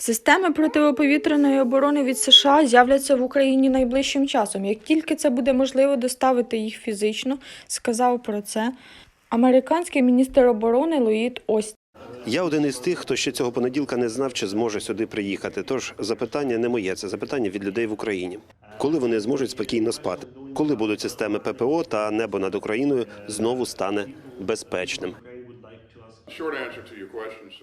Системи протиповітряної оборони від США з'являться в Україні найближчим часом. Як тільки це буде можливо доставити їх фізично, сказав про це американський міністр оборони Луїд Остін. Я один із тих, хто ще цього понеділка не знав, чи зможе сюди приїхати. Тож запитання не моє, це запитання від людей в Україні. Коли вони зможуть спокійно спати? Коли будуть системи ППО та небо над Україною знову стане безпечним?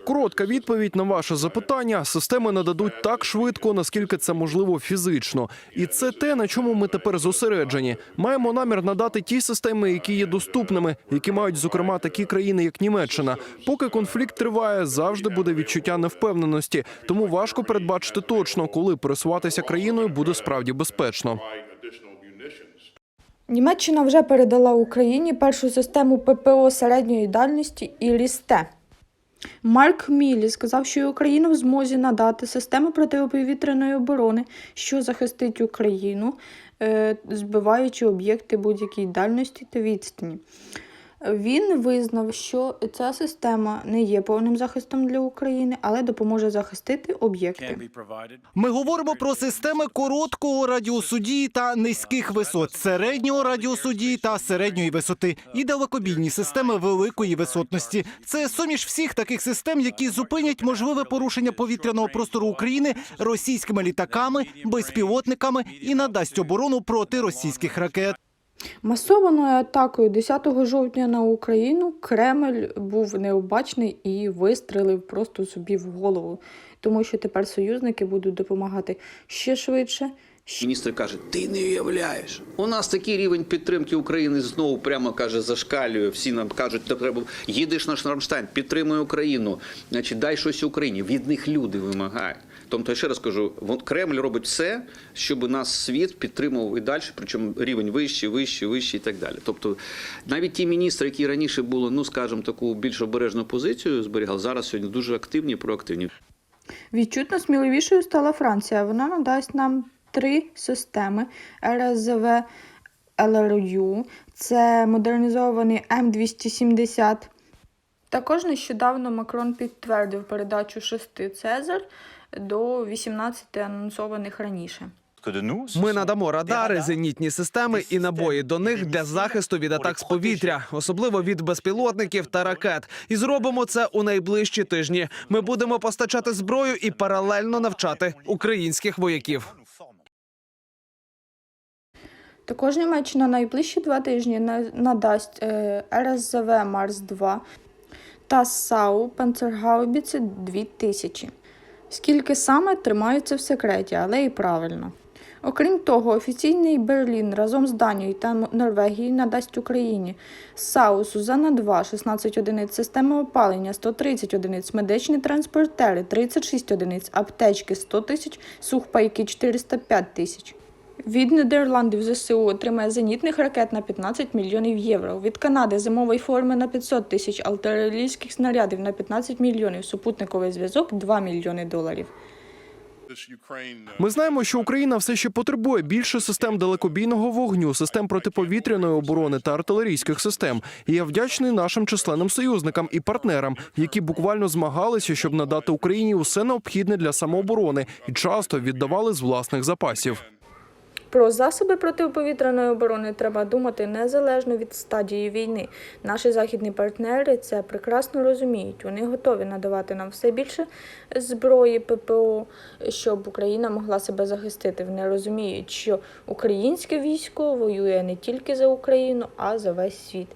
Коротка відповідь на ваше запитання: системи нададуть так швидко, наскільки це можливо фізично, і це те, на чому ми тепер зосереджені. Маємо намір надати ті системи, які є доступними, які мають зокрема такі країни, як Німеччина. Поки конфлікт триває, завжди буде відчуття невпевненості, тому важко передбачити точно, коли пересуватися країною буде справді безпечно. Німеччина вже передала Україні першу систему ППО середньої дальності і лісте. Марк Мілі сказав, що Україна в змозі надати систему протиповітряної оборони, що захистить Україну, е, збиваючи об'єкти будь-якій дальності та відстані. Він визнав, що ця система не є повним захистом для України, але допоможе захистити об'єкти. Ми говоримо про системи короткого радіусу дії та низьких висот, середнього радіусу дії та середньої висоти і далекобійні системи великої висотності. Це суміш всіх таких систем, які зупинять можливе порушення повітряного простору України російськими літаками, безпілотниками і надасть оборону проти російських ракет. Масованою атакою 10 жовтня на Україну Кремль був необачний і вистрелив просто собі в голову, тому що тепер союзники будуть допомагати ще швидше. Міністр каже: ти не уявляєш. У нас такий рівень підтримки України знову прямо каже, зашкалює. Всі нам кажуть, «Та треба їдеш на Шрамштайн, підтримуй Україну, значить дай щось Україні. Від них люди вимагають. Тобто, я ще раз кажу, Кремль робить все, щоб нас світ підтримував і далі, причому рівень вищий, вищий, вищий і так далі. Тобто, навіть ті міністри, які раніше були, ну скажімо, таку більш обережну позицію зберігали, зараз сьогодні дуже активні, проактивні. Відчутно сміливішою стала Франція. Вона надасть нам три системи РСЗВ ЛРЮ. Це модернізований М270. Також нещодавно Макрон підтвердив передачу шести Цезар до 18 анонсованих раніше. Ми надамо радари, зенітні системи і набої до них для захисту від атак з повітря, особливо від безпілотників та ракет. І зробимо це у найближчі тижні. Ми будемо постачати зброю і паралельно навчати українських вояків. Також Німеччина найближчі два тижні надасть е, РСЗВ Марс-2 та САУ Панцергаубіці 2000. Скільки саме тримаються в секреті, але і правильно. Окрім того, офіційний Берлін разом з Данією та Норвегією надасть Україні САУ Сузана 2 16 одиниць, системи опалення 130 одиниць, медичні транспортери 36 одиниць, аптечки 100 тисяч, сухпайки 405 тисяч. Від Нідерландів ЗСУ отримає зенітних ракет на 15 мільйонів євро. Від Канади зимової форми на 500 тисяч, артилерійських снарядів на 15 мільйонів, супутниковий зв'язок 2 мільйони доларів. Ми знаємо, що Україна все ще потребує більше систем далекобійного вогню, систем протиповітряної оборони та артилерійських систем. І я вдячний нашим численним союзникам і партнерам, які буквально змагалися, щоб надати Україні усе необхідне для самооборони і часто віддавали з власних запасів. Про засоби протиповітряної оборони треба думати незалежно від стадії війни. Наші західні партнери це прекрасно розуміють. Вони готові надавати нам все більше зброї ППО, щоб Україна могла себе захистити. Вони розуміють, що українське військо воює не тільки за Україну, а за весь світ.